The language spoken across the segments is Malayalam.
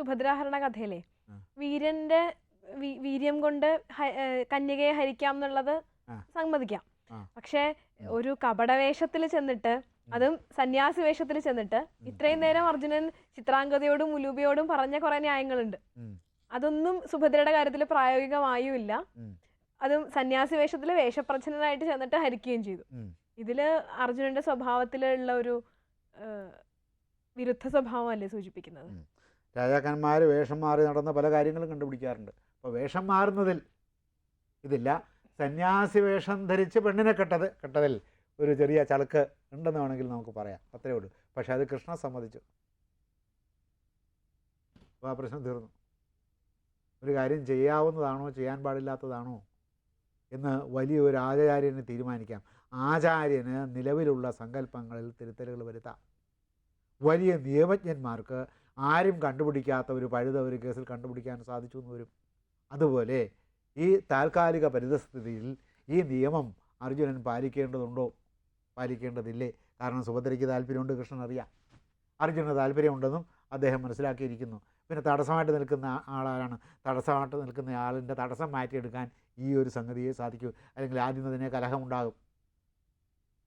സുഭദ്രാഹരണ കഥയിലെ വീരന്റെ വീര്യം കൊണ്ട് കന്യകയെ ഹരിക്കാം എന്നുള്ളത്. സമ്മതിക്കാം. പക്ഷെ ഒരു കപടവേഷത്തിൽ ചെന്നിട്ട് അതും സന്യാസി വേഷത്തിൽ ചെന്നിട്ട് ഇത്രയും നേരം അർജുനൻ ചിത്രാംഗതയോടും മുലൂബിയോടും പറഞ്ഞ കുറെ ന്യായങ്ങളുണ്ട്. അതൊന്നും സുഭദ്രയുടെ കാര്യത്തിൽ പ്രായോഗികമായും ഇല്ല അതും സന്യാസി വേഷത്തിൽ വേഷപ്രച്ഛന്നനായിട്ട് ചെന്നിട്ട് ഹരിക്കുകയും ചെയ്തു. ഇതിൽ അർജുനന്റെ സ്വഭാവത്തിലുള്ള ഒരു വിരുദ്ധ സ്വഭാവമല്ലേ സൂചിപ്പിക്കുന്നത്. രാജാക്കന്മാർ വേഷം മാറി നടന്ന പല കാര്യങ്ങളും കണ്ടുപിടിക്കാറുണ്ട്. അപ്പോൾ വേഷം മാറുന്നതിൽ ഇതില്ല. സന്യാസി വേഷം ധരിച്ച് പെണ്ണിനെ കെട്ടത് കെട്ടതിൽ ഒരു ചെറിയ ചളുക്ക് ഉണ്ടെന്ന് വേണമെങ്കിൽ നമുക്ക് പറയാം. അത്രേ ഉള്ളൂ. പക്ഷേ അത് കൃഷ്ണ സമ്മതിച്ചു. അപ്പോൾ ആ പ്രശ്നം തീർന്നു. ഒരു കാര്യം ചെയ്യാവുന്നതാണോ ചെയ്യാൻ പാടില്ലാത്തതാണോ എന്ന് വലിയൊരു ആചാര്യനെ തീരുമാനിക്കാം. ആചാര്യന് നിലവിലുള്ള സങ്കല്പങ്ങളിൽ തിരുത്തലുകൾ വരുത്താം. വലിയ നിയമജ്ഞന്മാർക്ക് ആരും കണ്ടുപിടിക്കാത്ത ഒരു പഴുത ഒരു കേസിൽ കണ്ടുപിടിക്കാൻ സാധിച്ചു എന്ന് വരും. അതുപോലെ ഈ താൽക്കാലിക പരിതസ്ഥിതിയിൽ ഈ നിയമം അർജുനൻ പാലിക്കേണ്ടതുണ്ടോ? പാലിക്കേണ്ടതില്ലേ? കാരണം സുഭദ്രയ്ക്ക് താല്പര്യമുണ്ട് കൃഷ്ണൻ അറിയാം. അർജുനന് താല്പര്യമുണ്ടെന്നും അദ്ദേഹം മനസ്സിലാക്കിയിരിക്കുന്നു. പിന്നെ തടസ്സമായിട്ട് നിൽക്കുന്ന ആളാരാണ്? തടസ്സമായിട്ട് നിൽക്കുന്ന ആളിന്റെ തടസ്സം മാറ്റിയെടുക്കാൻ ഈ ഒരു സംഗതിയെ സാധിക്കൂ. അല്ലെങ്കിൽ ആദ്യം തന്നെ കലഹമുണ്ടാകും.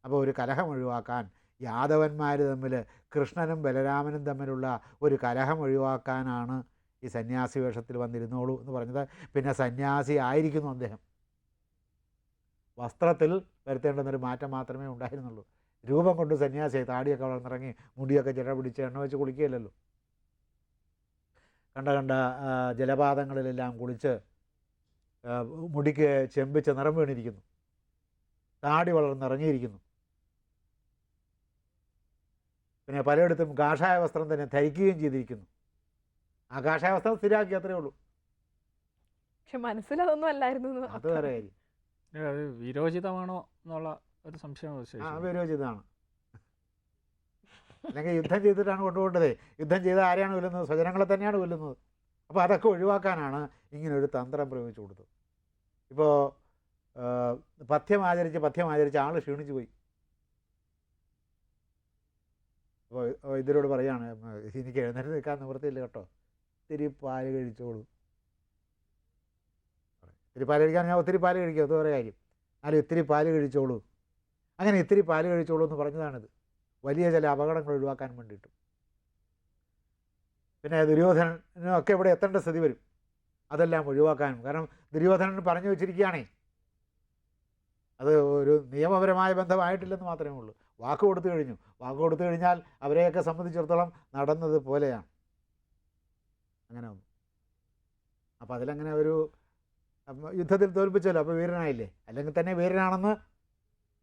അപ്പോൾ ഒരു കലഹം ഒഴിവാക്കാൻ യാദവന്മാർ തമ്മിൽ കൃഷ്ണനും ബലരാമനും തമ്മിലുള്ള ഒരു കലഹം ഒഴിവാക്കാനാണ് ഈ സന്യാസി വേഷത്തിൽ വന്നിരുന്നോളൂ എന്ന് പറഞ്ഞത്. പിന്നെ സന്യാസി ആയിരിക്കുന്നു അദ്ദേഹം. വസ്ത്രത്തിൽ വരുത്തേണ്ടുന്നൊരു മാറ്റം മാത്രമേ ഉണ്ടായിരുന്നുള്ളൂ. രൂപം കൊണ്ട് സന്യാസിയായി താടിയൊക്കെ വളർന്നിറങ്ങി മുടിയൊക്കെ ചിര പിടിച്ച് എണ്ണ വെച്ച് കുളിക്കുകയില്ലല്ലോ. കണ്ട കണ്ട ജലപാതങ്ങളിലെല്ലാം കുളിച്ച് മുടിക്ക് ചെമ്പിച്ച് നിറം വീണിരിക്കുന്നു. താടി വളർന്നിറങ്ങിയിരിക്കുന്നു. പിന്നെ പലയിടത്തും കാഷായ വസ്ത്രം തന്നെ ധരിക്കുകയും ചെയ്തിരിക്കുന്നു. ആ കാഷായ വസ്ത്രം സ്ഥിരമാക്കി അത്രേ ഉള്ളൂ. പക്ഷെ മനസ്സിൽ അതൊന്നും അല്ലായിരുന്നു അത് വേറെ കാര്യം. ഏ, വിരോചിതമാണോ എന്നുള്ള ഒരു സംശയം ആ. വിരോചിതമാണ്. അല്ലെങ്കിൽ യുദ്ധം ചെയ്തിട്ടാണ് കൊണ്ടുപോകേണ്ടത്. യുദ്ധം ചെയ്ത് ആരെയാണ് കൊല്ലുന്നത്? സ്വജനങ്ങളെ തന്നെയാണ് കൊല്ലുന്നത്. അപ്പോൾ അതൊക്കെ ഒഴിവാക്കാനാണ് ഇങ്ങനെ ഒരു തന്ത്രം പ്രയോഗിച്ചു കൊടുത്തത്. ഇപ്പോൾ പഥ്യം ആചരിച്ച് പഥ്യം ആചരിച്ച് ആൾ ക്ഷീണിച്ചു പോയി. ഇതിനോട് പറയാണ് "ഉം, എനിക്ക് എഴുന്നേറ്റ് നിൽക്കാൻ നിവൃത്തിയില്ല കേട്ടോ. ഇത്തിരി പാൽ കഴിച്ചോളൂ. ഇത്തിരി പാൽ കഴിക്കാൻ ഞാൻ ഒത്തിരി പാൽ കഴിക്കും അത് വേറെ കാര്യം. എന്നാലും ഇത്തിരി പാൽ കഴിച്ചോളൂ. അങ്ങനെ ഇത്തിരി പാൽ കഴിച്ചോളൂ എന്ന് പറഞ്ഞതാണിത്. വലിയ ചില അപകടങ്ങൾ ഒഴിവാക്കാൻ വേണ്ടിയിട്ട്. പിന്നെ ദുര്യോധനൊക്കെ ഇവിടെ എത്തേണ്ട സ്ഥിതി വരും. അതെല്ലാം ഒഴിവാക്കാനും. കാരണം ദുര്യോധനൻ പറഞ്ഞു വെച്ചിരിക്കുകയാണേ അത് ഒരു നിയമപരമായ ബന്ധമായിട്ടില്ലെന്ന് മാത്രമേ ഉള്ളൂ. വാക്ക് കൊടുത്തു കഴിഞ്ഞു. വാക്ക് കൊടുത്തു കഴിഞ്ഞാൽ അവരെയൊക്കെ സംബന്ധിച്ചിടത്തോളം നടന്നത് പോലെയാണ്. അങ്ങനെ വന്നു അപ്പോൾ അതിലങ്ങനെ ഒരു യുദ്ധത്തിൽ തോൽപ്പിച്ചല്ലോ അപ്പോൾ വീരനായില്ലേ? അല്ലെങ്കിൽ തന്നെ വീരനാണെന്ന്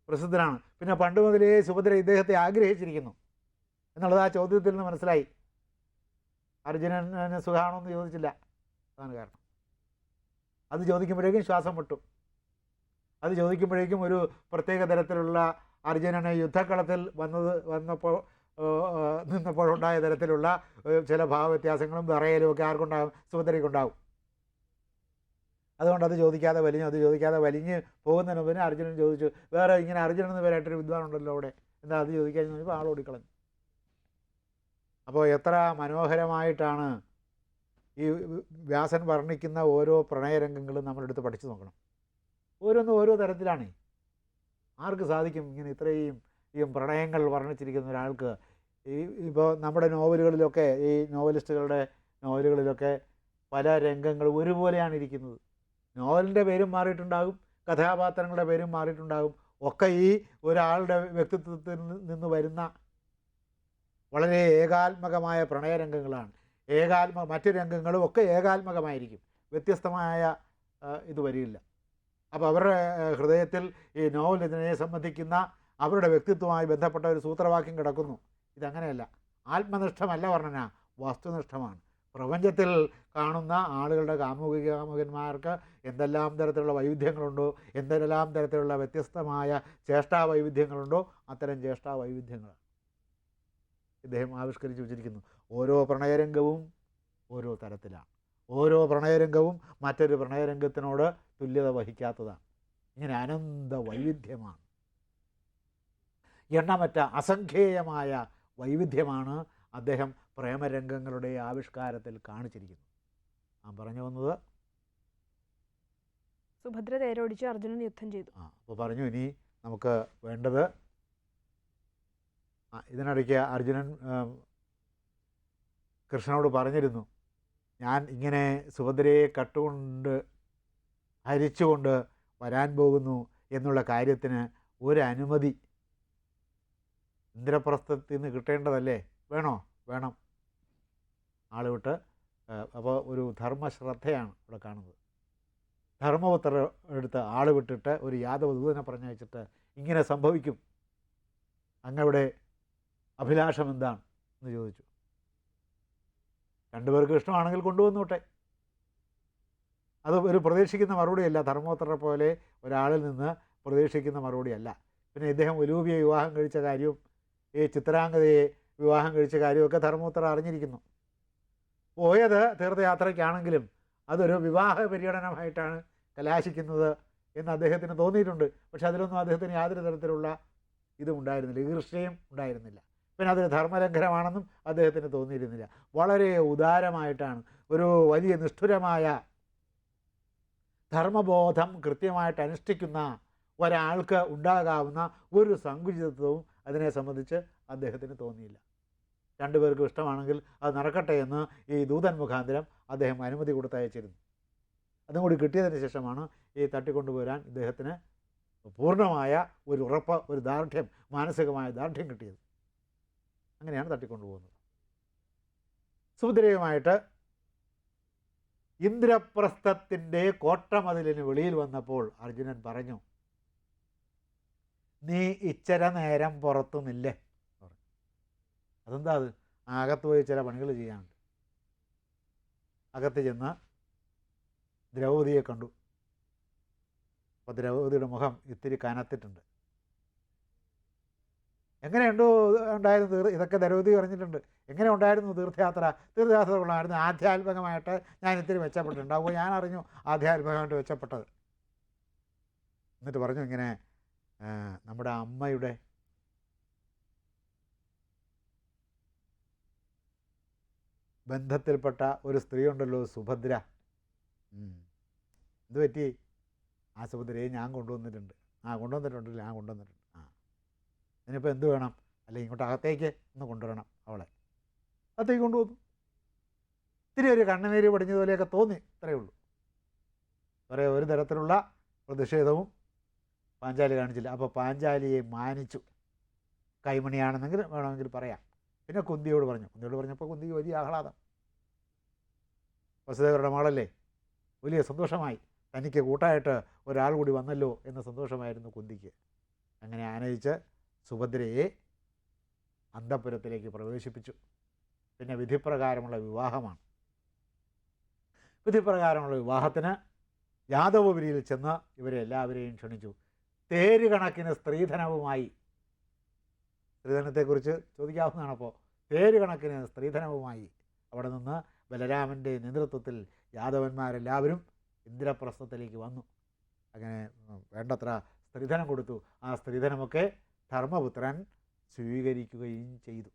പ്രസിദ്ധനാണ്. പിന്നെ പണ്ട് മുതലേ സുഭദ്ര ഇദ്ദേഹത്തെ ആഗ്രഹിച്ചിരിക്കുന്നു. എന്നുള്ളത് ആ ചോദ്യത്തിൽ നിന്ന് മനസ്സിലായി. അർജുനന് സുഖമാണോ എന്ന് ചോദിച്ചില്ല. അതാണ് കാരണം. അത് ചോദിക്കുമ്പോഴേക്കും ശ്വാസം മുട്ടും. അത് ചോദിക്കുമ്പോഴേക്കും ഒരു പ്രത്യേക തരത്തിലുള്ള അർജുനന് യുദ്ധക്കളത്തിൽ വന്നത് വന്നപ്പോൾ നിന്നപ്പോഴുണ്ടായ തരത്തിലുള്ള ചില ഭാവവ്യത്യാസങ്ങളും വിറയലും ഒക്കെ ആർക്കുണ്ടാകും സുഭദ്രയ്ക്കുണ്ടാകും അതുകൊണ്ട് അത് ചോദിക്കാതെ വലിഞ്ഞു അത് ചോദിക്കാതെ വലിഞ്ഞ് പോകുന്നതിന് മുമ്പ് അർജുനൻ ചോദിച്ചു വേറെ ഇങ്ങനെ അർജുനൻ എന്ന് പേരായിട്ടൊരു വിദ്വാനുണ്ടല്ലോ അവിടെ? എന്താ അത് ചോദിക്കാൻ? ചോദിച്ചപ്പോൾ ആൾ ഓടിക്കളഞ്ഞു. അപ്പോൾ എത്ര മനോഹരമായിട്ടാണ് ഈ വ്യാസൻ വർണിക്കുന്ന ഓരോ പ്രണയരംഗങ്ങളും നമ്മളെടുത്ത് പഠിച്ചു നോക്കണം. ഓരോന്നും ഓരോ തരത്തിലാണ്. ആർക്ക് സാധിക്കും ഇങ്ങനെ ഇത്രയും ഈ പ്രണയങ്ങൾ വർണിച്ചിരിക്കുന്ന ഒരാൾക്ക്? ഈ ഇപ്പോൾ നമ്മുടെ നോവലുകളിലൊക്കെ ഈ നോവലിസ്റ്റുകളുടെ നോവലുകളിലൊക്കെ പല രംഗങ്ങളും ഒരുപോലെയാണ് ഇരിക്കുന്നത്. നോവലിന്റെ പേരും മാറിയിട്ടുണ്ടാകും കഥാപാത്രങ്ങളുടെ പേരും മാറിയിട്ടുണ്ടാകും. ഒക്കെ ഈ ഒരാളുടെ വ്യക്തിത്വത്തിൽ നിന്ന് വരുന്ന വളരെ ഏകാത്മകമായ പ്രണയരംഗങ്ങളാണ്. ഏകാത്മ മറ്റു രംഗങ്ങളും ഒക്കെ ഏകാത്മകമായിരിക്കും. വ്യത്യസ്തമായ ഇത് വരില്ല അപ്പോൾ അവരുടെ ഹൃദയത്തിൽ ഈ നോവൽ ഇതിനെ സംബന്ധിക്കുന്ന അവരുടെ വ്യക്തിത്വമായി ബന്ധപ്പെട്ട ഒരു സൂത്രവാക്യം കിടക്കുന്നു. ഇതങ്ങനെയല്ല. ആത്മനിഷ്ഠമല്ല വർണന വസ്തുനിഷ്ഠമാണ്. പ്രപഞ്ചത്തിൽ കാണുന്ന ആളുകളുടെ കാമുകിക കാമുകന്മാർക്ക് എന്തെല്ലാം തരത്തിലുള്ള വൈവിധ്യങ്ങളുണ്ടോ എന്തെല്ലാം തരത്തിലുള്ള വ്യത്യസ്തമായ ചേഷ്ടാ വൈവിധ്യങ്ങളുണ്ടോ അത്തരം ചേഷ്ടാ വൈവിധ്യങ്ങളാണ് ഇദ്ദേഹം ആവിഷ്കരിച്ച് വച്ചിരിക്കുന്നു. ഓരോ പ്രണയരംഗവും ഓരോ തരത്തിലാണ്. ഓരോ പ്രണയരംഗവും മറ്റൊരു പ്രണയരംഗത്തിനോട് തുല്യത വഹിക്കാത്തതാണ്. ഇങ്ങനെ അനന്ത വൈവിധ്യമാണ്. എണ്ണമറ്റ അസംഖ്യേയമായ വൈവിധ്യമാണ് അദ്ദേഹം പ്രേമരംഗങ്ങളുടെ ആവിഷ്കാരത്തിൽ കാണിച്ചിരിക്കുന്നത്. ഞാൻ പറഞ്ഞു വന്നത്? സുഭദ്ര തേരോടിച്ച് അർജുനൻ യുദ്ധം ചെയ്തു. ആ അപ്പോൾ പറഞ്ഞു ഇനി നമുക്ക് വേണ്ടത് ആ, ഇതിനിടയ്ക്ക് അർജുനൻ കൃഷ്ണനോട് പറഞ്ഞിരുന്നു ഞാൻ ഇങ്ങനെ സുഭദ്രയെ കട്ടുകൊണ്ട് ഹരിച്ചുകൊണ്ട് വരാൻ പോകുന്നു എന്നുള്ള കാര്യത്തിന് ഒരു അനുമതി ഇന്ദ്രപ്രസ്ഥത്തിൽ നിന്ന് കിട്ടേണ്ടതല്ലേ? വേണോ? വേണം. ആളുവിട്ട് വിട്ട് അപ്പോൾ ഒരു ധർമ്മശ്രദ്ധയാണ് ഇവിടെ കാണുന്നത്. ധർമ്മപുത്ര എടുത്ത് ആൾ വിട്ടിട്ട് ഒരു യാദവ ദൂതനെ പറഞ്ഞയച്ചിട്ട് ഇങ്ങനെ സംഭവിക്കും. അങ്ങയുടെ അഭിലാഷം എന്താണ്? എന്ന് ചോദിച്ചു. രണ്ടുപേർക്ക് ഇഷ്ടമാണെങ്കിൽ കൊണ്ടുവന്നോട്ടെ. അത് ഒരു പ്രതീക്ഷിക്കുന്ന മറുപടിയല്ല. ധർമ്മോത്ര പോലെ ഒരാളിൽ നിന്ന് പ്രതീക്ഷിക്കുന്ന മറുപടിയല്ല. പിന്നെ ഇദ്ദേഹം ഉലൂപിയെ വിവാഹം കഴിച്ച കാര്യവും ഈ ചിത്രാംഗതയെ വിവാഹം കഴിച്ച കാര്യമൊക്കെ ധർമ്മപുത്ര അറിഞ്ഞിരിക്കുന്നു. പോയത് തീർത്ഥയാത്രയ്ക്കാണെങ്കിലും അതൊരു വിവാഹ പര്യടനമായിട്ടാണ് കലാശിക്കുന്നത് എന്ന് അദ്ദേഹത്തിന് തോന്നിയിട്ടുണ്ട്. പക്ഷെ അതിലൊന്നും അദ്ദേഹത്തിന് യാതൊരു തരത്തിലുള്ള ഇതും ഉണ്ടായിരുന്നില്ല. ഈർഷ്യയും ഉണ്ടായിരുന്നില്ല. പിന്നെ അതൊരു ധർമ്മലംഘനമാണെന്നും അദ്ദേഹത്തിന് തോന്നിയിരുന്നില്ല. വളരെ ഉദാരമായിട്ടാണ്. ഒരു വലിയ നിഷ്ഠുരമായ ധർമ്മബോധം കൃത്യമായിട്ട് അനുഷ്ഠിക്കുന്ന ഒരാൾക്ക് ഉണ്ടാകാവുന്ന ഒരു സങ്കുചിതത്വവും അതിനെ സംബന്ധിച്ച് അദ്ദേഹത്തിന് തോന്നിയില്ല. രണ്ടുപേർക്കും ഇഷ്ടമാണെങ്കിൽ അത് നടക്കട്ടെ എന്ന് ഈ ദൂതൻ മുഖാന്തരം അദ്ദേഹം അനുമതി കൊടുത്തയച്ചിരുന്നു. അതും കൂടി കിട്ടിയതിന് ശേഷമാണ് ഈ തട്ടിക്കൊണ്ടുപോരാൻ ഇദ്ദേഹത്തിന് പൂർണമായ ഒരു ഉറപ്പ് ഒരു ദാർഢ്യം മാനസികമായ ദാർഢ്യം കിട്ടിയത്. അങ്ങനെയാണ് തട്ടിക്കൊണ്ടുപോകുന്നത്. സുഭദ്രയുമായിട്ട് ഇന്ദ്രപ്രസ്ഥത്തിന്റെ കോട്ടമതിലിന് വെളിയിൽ വന്നപ്പോൾ അർജുനൻ പറഞ്ഞു നീ ഇച്ചര നേരം പുറത്തു നില്ലേ. അതെന്താ അത്? അകത്ത് പോയി ചില പണികൾ ചെയ്യാനുണ്ട്. അകത്ത് ചെന്ന് ദ്രൗപതിയെ കണ്ടു. അപ്പോൾ ദ്രൗപതിയുടെ മുഖം ഇത്തിരി കനത്തിട്ടുണ്ട്. എങ്ങനെയുണ്ടോ ഉണ്ടായിരുന്നു തീർ ഇതൊക്കെ ദ്രൗപതി പറഞ്ഞിട്ടുണ്ട്. എങ്ങനെ ഉണ്ടായിരുന്നു തീർത്ഥയാത്ര? തീർത്ഥയാത്ര കൊള്ളായിരുന്നു ആധ്യാത്മികമായിട്ട് ഞാൻ ഇത്തിരി അപ്പോൾ ഞാൻ അറിഞ്ഞു ആധ്യാത്മികമായിട്ട് മെച്ചപ്പെട്ടത്. എന്നിട്ട് പറഞ്ഞു ഇങ്ങനെ നമ്മുടെ അമ്മയുടെ ബന്ധത്തിൽപ്പെട്ട ഒരു സ്ത്രീ ഉണ്ടല്ലോ സുഭദ്ര. എന്ത് പറ്റി? ആ സുഭദ്രയെ ഞാൻ കൊണ്ടുവന്നിട്ടുണ്ട്. ആ കൊണ്ടുവന്നിട്ടുണ്ടല്ലോ? ഞാൻ കൊണ്ടുവന്നിട്ടുണ്ട്. ഇതിനിപ്പോൾ എന്ത് വേണം? അല്ലെങ്കിൽ ഇങ്ങോട്ട് അകത്തേക്ക് ഒന്ന് കൊണ്ടുവരണം അവളെ. അകത്തേക്ക് കൊണ്ടുവന്നു ഇത്തിരി ഒരു കണ്ണുനീര് പടിഞ്ഞതുപോലെയൊക്കെ തോന്നി ഇത്രയേ ഉള്ളൂ. വേറെ ഒരു തരത്തിലുള്ള പ്രതിഷേധവും പാഞ്ചാലി കാണിച്ചില്ല. അപ്പോൾ പാഞ്ചാലിയെ മാനിച്ചു. കൈമണിയാണെന്നെങ്കിൽ വേണമെങ്കിൽ പറയാം. പിന്നെ കുന്തിയോട് പറഞ്ഞു. കുന്തിയോട് പറഞ്ഞപ്പോൾ കുന്തി വലിയ ആഹ്ലാദം. വസുദേവരുടെ മകളല്ലേ? വലിയ സന്തോഷമായി. തനിക്ക് കൂട്ടായിട്ട് ഒരാൾ കൂടി വന്നല്ലോ എന്ന സന്തോഷമായിരുന്നു കുന്തിക്ക്. അങ്ങനെ ആനയിച്ച് സുഭദ്രയെ അന്തപുരത്തിലേക്ക് പ്രവേശിപ്പിച്ചു. പിന്നെ വിധിപ്രകാരമുള്ള വിവാഹമാണ്. വിധിപ്രകാരമുള്ള വിവാഹത്തിന് യാദവപുരിയിൽ ചെന്ന് ഇവരെ എല്ലാവരെയും ക്ഷണിച്ചു. തേര് കണക്കിന് സ്ത്രീധനവുമായി. സ്ത്രീധനത്തെക്കുറിച്ച് ചോദിക്കാവുന്നതാണ് അപ്പോൾ തേര് കണക്കിന് സ്ത്രീധനവുമായി അവിടെ നിന്ന് ബലരാമന്റെ നേതൃത്വത്തിൽ യാദവന്മാരെല്ലാവരും ഇന്ദ്രപ്രസ്ഥത്തിലേക്ക് വന്നു. അങ്ങനെ വേണ്ടത്ര സ്ത്രീധനം കൊടുത്തു. ആ സ്ത്രീധനമൊക്കെ ധർമ്മപുത്രൻ സ്വീകരിക്കുകയും ചെയ്തു.